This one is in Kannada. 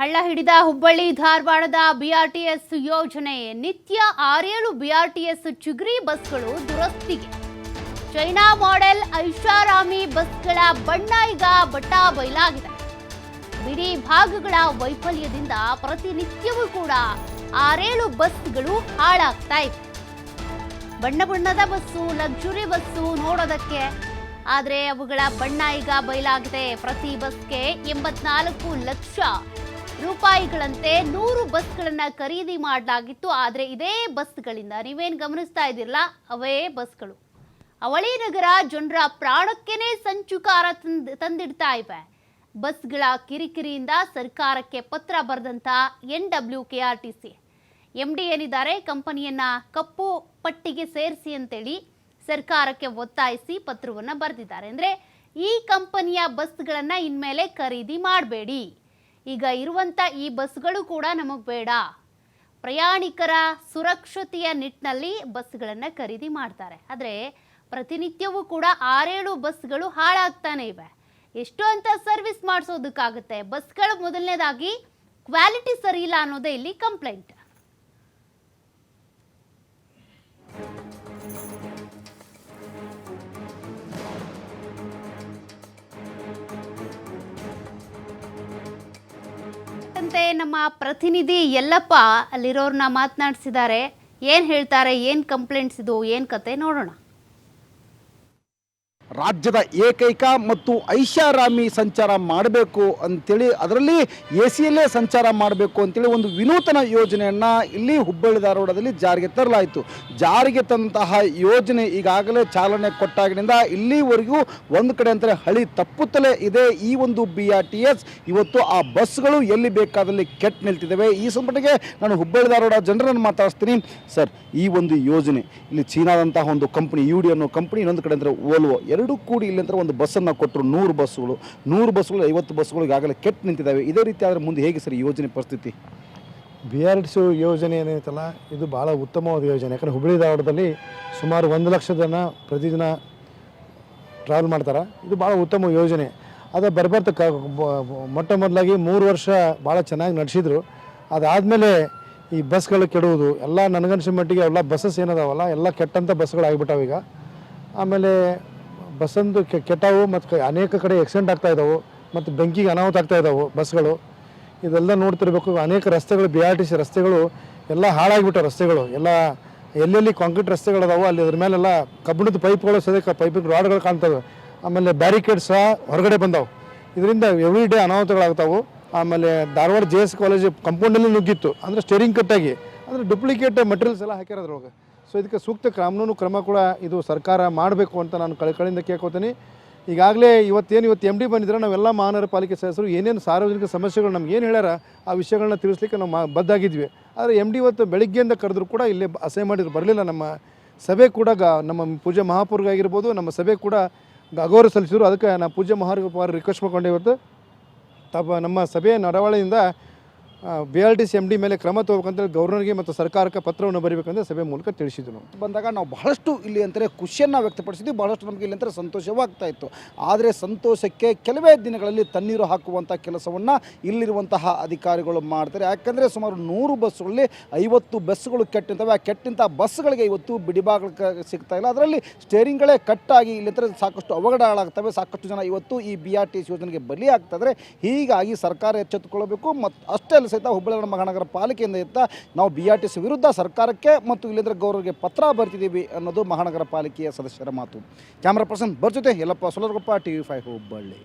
ಹಳ್ಳ ಹಿಡಿದ ಹುಬ್ಬಳ್ಳಿ ಧಾರವಾಡದ ಬಿಆರ್ಟಿಎಸ್ ಯೋಜನೆ ನಿತ್ಯ ಆರೇಳು ಬಿಆರ್ಟಿಎಸ್ ಚಿಗುರಿ ಬಸ್ಗಳು ದುರಸ್ತಿಗೆ. ಚೈನಾ ಮಾಡೆಲ್ ಐಷಾರಾಮಿ ಬಸ್ಗಳ ಬಣ್ಣ ಈಗ ಬಟ್ಟಾ ಬಯಲಾಗಿದೆ. ಬಿಡಿ ಭಾಗಗಳ ವೈಫಲ್ಯದಿಂದ ಪ್ರತಿನಿತ್ಯವೂ ಕೂಡ ಆರೇಳು ಬಸ್ಗಳು ಹಾಳಾಗ್ತಾ ಇವೆ. ಬಣ್ಣ ಬಣ್ಣದ ಬಸ್ಸು, ಲಕ್ಸುರಿ ಬಸ್ಸು ನೋಡೋದಕ್ಕೆ. ಆದರೆ ಅವುಗಳ ಬಣ್ಣ ಈಗ ಬಯಲಾಗಿದೆ. ಪ್ರತಿ ಬಸ್ಗೆ ಎಂಬತ್ನಾಲ್ಕು ಲಕ್ಷ ರೂಪಾಯಿಗಳಂತೆ ನೂರು ಬಸ್ಗಳನ್ನ ಖರೀದಿ ಮಾಡಲಾಗಿತ್ತು. ಆದರೆ ಇದೇ ಬಸ್ಗಳಿಂದ ನೀವೇನು ಗಮನಿಸ್ತಾ ಇದ್ದೀರಲ್ಲ, ಅವೇ ಬಸ್ಗಳು. ಅವಳಿ ನಗರ ಜನರ ಪ್ರಾಣಕ್ಕೇನೆ ಸಂಚುಕಾರ ತಂದ್, ತಂದಿಡ್ತಾ ಇವೆ. ಬಸ್ಗಳ ಕಿರಿಕಿರಿಯಿಂದ ಸರ್ಕಾರಕ್ಕೆ ಪತ್ರ ಬರೆದಂತ N W K R T C. M D ಏನಿದ್ದಾರೆ, ಕಂಪನಿಯನ್ನ ಕಪ್ಪು ಪಟ್ಟಿಗೆ ಸೇರಿಸಿ ಅಂತೇಳಿ ಸರ್ಕಾರಕ್ಕೆ ಒತ್ತಾಯಿಸಿ ಪತ್ರವನ್ನು ಬರೆದಿದ್ದಾರೆ. ಅಂದರೆ ಈ ಕಂಪನಿಯ ಬಸ್ಗಳನ್ನು ಇನ್ಮೇಲೆ ಖರೀದಿ ಮಾಡಬೇಡಿ. ಈಗ ಇರುವಂಥ ಈ ಬಸ್ಗಳು ಕೂಡ ನಮಗೆ ಬೇಡ. ಪ್ರಯಾಣಿಕರ ಸುರಕ್ಷತೆಯ ನಿಟ್ಟಿನಲ್ಲಿ ಬಸ್ಗಳನ್ನು ಖರೀದಿ ಮಾಡ್ತಾರೆ. ಆದರೆ ಪ್ರತಿನಿತ್ಯವೂ ಕೂಡ ಆರೇಳು ಬಸ್ಗಳು ಹಾಳಾಗ್ತಾನೆ ಇವೆ. ಎಷ್ಟು ಅಂತ ಸರ್ವಿಸ್ ಮಾಡಿಸೋದಕ್ಕಾಗುತ್ತೆ. ಬಸ್ಗಳು ಮೊದಲನೇದಾಗಿ ಕ್ವಾಲಿಟಿ ಸರಿ ಇಲ್ಲ ಅನ್ನೋದೇ ಇಲ್ಲಿ ಕಂಪ್ಲೇಂಟ್. ಅಂತೆ ನಮ್ಮ ಪ್ರತಿನಿಧಿ ಯಲ್ಲಪ್ಪ ಅಲ್ಲಿರೋರ್ನ ಮಾತನಾಡಿಸಿದ್ದಾರೆ. ಏನು ಹೇಳ್ತಾರೆ ಏನು ಕಂಪ್ಲೇಂಟ್ಸ್ ಇದು ಏನು ಕತೆ ನೋಡೋಣ. ರಾಜ್ಯದ ಏಕೈಕ ಮತ್ತು ಐಷಾರಾಮಿ ಸಂಚಾರ ಮಾಡಬೇಕು ಅಂಥೇಳಿ ಅದರಲ್ಲಿ ಎ ಸಿಯಲ್ಲೇ ಸಂಚಾರ ಮಾಡಬೇಕು ಅಂತೇಳಿ ಒಂದು ವಿನೂತನ ಯೋಜನೆಯನ್ನು ಇಲ್ಲಿ ಹುಬ್ಬಳ್ಳಿ ಧಾರವಾಡದಲ್ಲಿ ಜಾರಿಗೆ ತರಲಾಯಿತು. ಜಾರಿಗೆ ತಂದಂತಹ ಯೋಜನೆ ಈಗಾಗಲೇ ಚಾಲನೆ ಕೊಟ್ಟಾಗಿನಿಂದ ಇಲ್ಲಿವರೆಗೂ ಒಂದು ಕಡೆ ಅಂದರೆ ಹಳಿ ತಪ್ಪುತ್ತಲೇ ಇದೆ. ಈ ಒಂದು ಬಿ ಆರ್ ಟಿ ಎಸ್ ಇವತ್ತು ಆ ಬಸ್ಗಳು ಎಲ್ಲಿ ಬೇಕಾದಲ್ಲಿ ಕೆಟ್ಟು ನಿಲ್ತಿದ್ದಾವೆ. ಈ ಸಂಪಟಿಗೆ ನಾನು ಹುಬ್ಬಳ್ಳಿ ಧಾರವಾಡ ಜನರನ್ನು ಮಾತಾಡಿಸ್ತೀನಿ. ಸರ್, ಈ ಒಂದು ಯೋಜನೆ, ಇಲ್ಲಿ ಚೀನಾದಂತಹ ಒಂದು ಕಂಪ್ನಿ ಯು ಡಿ ಅನ್ನೋ ಕಂಪ್ನಿ, ಇನ್ನೊಂದು ಕಡೆ ಅಂದರೆ ಓಲ್ವೋ ಎರಡೂ ಕೂಡಿ ಇಲ್ಲಂತರ ಒಂದು ಬಸ್ಸನ್ನು ಕೊಟ್ಟರು ನೂರು ಬಸ್ಸುಗಳು ನೂರು ಬಸ್ಸುಗಳು, ಐವತ್ತು ಬಸ್ಸುಗಳು ಈಗಾಗಲೇ ಕೆಟ್ಟು ನಿಂತಿದ್ದಾವೆ. ಇದೇ ರೀತಿ ಆದರೆ ಮುಂದೆ ಹೇಗೆ ಸರ್ ಯೋಜನೆ ಪರಿಸ್ಥಿತಿ? ಬಿ ಆರ್ ಟಿ ಸಿ ಯೋಜನೆ ಏನೈತಲ್ಲ, ಇದು ಭಾಳ ಉತ್ತಮವಾದ ಯೋಜನೆ. ಯಾಕಂದರೆ ಹುಬ್ಬಳ್ಳಿ ಧಾರವಾಡದಲ್ಲಿ ಸುಮಾರು ಒಂದು ಲಕ್ಷ ಜನ ಪ್ರತಿದಿನ ಟ್ರಾವೆಲ್ ಮಾಡ್ತಾರೆ? ಇದು ಭಾಳ ಉತ್ತಮ ಯೋಜನೆ. ಅದು ಬರ್ಬರ್ತ ಕ ಮೊಟ್ಟ ಮೊದಲಾಗಿ ಮೂರು ವರ್ಷ ಭಾಳ ಚೆನ್ನಾಗಿ ನಡೆಸಿದ್ರು. ಅದಾದಮೇಲೆ ಈ ಬಸ್ಗಳು ಕೆಡುವುದು ಎಲ್ಲ ನನಗನ್ಸಿದ ಮಟ್ಟಿಗೆ ಎಲ್ಲ ಬಸ್ಸಸ್ ಏನದಾವಲ್ಲ, ಎಲ್ಲ ಕೆಟ್ಟಂಥ ಈಗ. ಆಮೇಲೆ ಬಸ್ಸಂದು ಕೆಟ್ಟವು ಮತ್ತು ಅನೇಕ ಕಡೆ ಆಕ್ಸಿಡೆಂಟ್ ಆಗ್ತಾ ಇದ್ದಾವೆ ಮತ್ತು ಬೆಂಕಿಗೆ ಅನಾಹುತ ಆಗ್ತಾ ಇದ್ದಾವೆ ಬಸ್ಗಳು. ಇದೆಲ್ಲ ನೋಡ್ತಿರ್ಬೇಕು, ಅನೇಕ ರಸ್ತೆಗಳು ಬಿ ಆರ್ ಟಿ ಸಿ ರಸ್ತೆಗಳು, ಎಲ್ಲ ಹಾಳಾಗಿಬಿಟ್ಟ ರಸ್ತೆಗಳು. ಎಲ್ಲ ಎಲ್ಲೆಲ್ಲಿ ಕಾಂಕ್ರೀಟ್ ರಸ್ತೆಗಳು ಅದಾವೆ ಅಲ್ಲಿ ಅದ್ರ ಮೇಲೆಲ್ಲ ಕಬ್ಬಿಣದ ಪೈಪ್ಗಳು ಸದ್ಯಕ್ಕೆ ಪೈಪಿನ ರಾಡ್ಗಳು ಕಾಣ್ತವೆ. ಆಮೇಲೆ ಬ್ಯಾರಿಕೇಡ್ ಸಹ ಹೊರಗಡೆ ಬಂದವು. ಇದರಿಂದ ಎವ್ರಿ ಡೇ ಅನಾಹುತಗಳಾಗ್ತಾವೆ. ಆಮೇಲೆ ಧಾರವಾಡ ಜೆ ಎಸ್ ಕಾಲೇಜ್ ಕಂಪೌಂಡಲ್ಲಿ ನುಗ್ಗಿತ್ತು. ಅಂದರೆ ಸ್ಟೇರಿಂಗ್ ಕಟ್ಟಾಗಿ ಅಂದರೆ ಡುಪ್ಲಿಕೇಟ್ ಮಟೀರಿಯಲ್ಸ್ ಎಲ್ಲ ಹಾಕ್ಯಾರ ಅದ್ರೊಳಗೆ. ಸೊ ಇದಕ್ಕೆ ಸೂಕ್ತ ಕಾನೂನು ಕ್ರಮ ಕೂಡ ಇದು ಸರ್ಕಾರ ಮಾಡಬೇಕು ಅಂತ ನಾನು ಕಳಕಳಿಂದ ಕೇಳ್ಕೊತೀನಿ. ಈಗಾಗಲೇ ಇವತ್ತೇನು ಇವತ್ತು ಎಂ ಡಿ ಬಂದಿದ್ರೆ ನಾವೆಲ್ಲ ಮಹಾನಗರ ಪಾಲಿಕೆ ಸದಸ್ಯರು ಏನೇನು ಸಾರ್ವಜನಿಕ ಸಮಸ್ಯೆಗಳು ನಮ್ಗೆ ಏನು ಹೇಳ್ಯಾರ ಆ ವಿಷಯಗಳನ್ನ ತಿಳಿಸ್ಲಿಕ್ಕೆ ನಾವು ಮಾ- ಬದ್ಧಾಗಿದ್ವಿ. ಆದರೆ ಎಂ ಡಿ ಇವತ್ತು ಬೆಳಿಗ್ಗೆಯಿಂದ ಕರೆದ್ರು ಕೂಡ ಇಲ್ಲಿ ಅಸಹ್ಯ ಮಾಡಿದ್ರು. ಬರಲಿಲ್ಲ ನಮ್ಮ ಸಭೆ ಕೂಡ ಗ ನಮ್ಮ ಪೂಜೆ ಮಹಾಪೌರ್ಗಾಗಿರ್ಬೋದು ನಮ್ಮ ಸಭೆ ಕೂಡ ಗೌರವ ಸಲ್ಲಿಸಿದ್ರು. ಅದಕ್ಕೆ ನಾನು ಪೂಜೆ ಮಹಾಪೌರ ರಿಕ್ವೆಸ್ಟ್ ಮಾಡ್ಕೊಂಡೆ ಇವತ್ತು. ತಪ್ಪ ನಮ್ಮ ಸಭೆಯ ನಡವಳಿಯಿಂದ B R D C M D ಮೇಲೆ ಕ್ರಮ ತಗೋಬೇಕಂತೇಳಿ ಗವರ್ನರ್ಗೆ ಮತ್ತು ಸರ್ಕಾರಕ್ಕೆ ಪತ್ರವನ್ನು ಬರೀಬೇಕಂತ ಸಭೆ ಮೂಲಕ ತಿಳಿಸಿದ್ರು. ಬಂದಾಗ ನಾವು ಬಹಳಷ್ಟು ಇಲ್ಲಿ ಅಂತಾರೆ ಖುಷಿಯನ್ನು ವ್ಯಕ್ತಪಡಿಸಿದ್ವಿ, ಬಹಳಷ್ಟು ನಮಗೆ ಇಲ್ಲಿ ಅಂತಾರೆ ಸಂತೋಷವಾಗ್ತಾ ಇತ್ತು. ಆದರೆ ಸಂತೋಷಕ್ಕೆ ಕೆಲವೇ ದಿನಗಳಲ್ಲಿ ತಣ್ಣೀರು ಹಾಕುವಂಥ ಕೆಲಸವನ್ನು ಇಲ್ಲಿರುವಂತಹ ಅಧಿಕಾರಿಗಳು ಮಾಡ್ತಾರೆ. ಯಾಕಂದರೆ ಸುಮಾರು ನೂರು ಬಸ್ಸುಗಳಲ್ಲಿ ಐವತ್ತು ಬಸ್ಸುಗಳು ಕೆಟ್ಟಿರ್ತವೆ. ಆ ಕೆಟ್ಟಂಥ ಬಸ್ಗಳಿಗೆ ಇವತ್ತು ಬಿಡಿಭಾಗಗಳು ಕ- ಸಿಗ್ತಾ ಇಲ್ಲ. ಅದರಲ್ಲಿ ಸ್ಟೇರಿಂಗ್ಗಳೇ ಕಟ್ಟಾಗಿ ಇಲ್ಲಿ ಅಂದರೆ ಸಾಕಷ್ಟು ಅವಘಡಗಳಾಗ್ತವೆ ಸಾಕಷ್ಟು ಜನ ಇವತ್ತು ಈ ಬಿ ಆರ್ ಟಿ ಸಿ ಯೋಜನೆಗೆ ಬಲಿ ಆಗ್ತದೆ ಹೀಗಾಗಿ ಸರ್ಕಾರ ಎಚ್ಚೆತ್ತುಕೊಳ್ಳಬೇಕು. ಮತ್ತು ಅಷ್ಟೇ ಸಹಿತ ಹುಬ್ಬಳ್ಳಿ ಮಹಾನಗರ ಪಾಲಿಕೆಯಿಂದ ಇತ್ತ ನಾವು ಬಿ ಆರ್ ಟಿ ಸಿ ವಿರುದ್ಧ ಸರ್ಕಾರಕ್ಕೆ ಮತ್ತು ಇಲ್ಲಿಂದ್ರೆ ಗೌರವರಿಗೆ ಪತ್ರ ಬರ್ತಿದ್ದೀವಿ ಅನ್ನೋದು ಮಹಾನಗರ ಪಾಲಿಕೆಯ ಸದಸ್ಯರ ಮಾತು. ಕ್ಯಾಮ್ರಾ ಪರ್ಸನ್ ಬರ್ ಜೊತೆ Yallappa Solargoppa T V five Hubballi.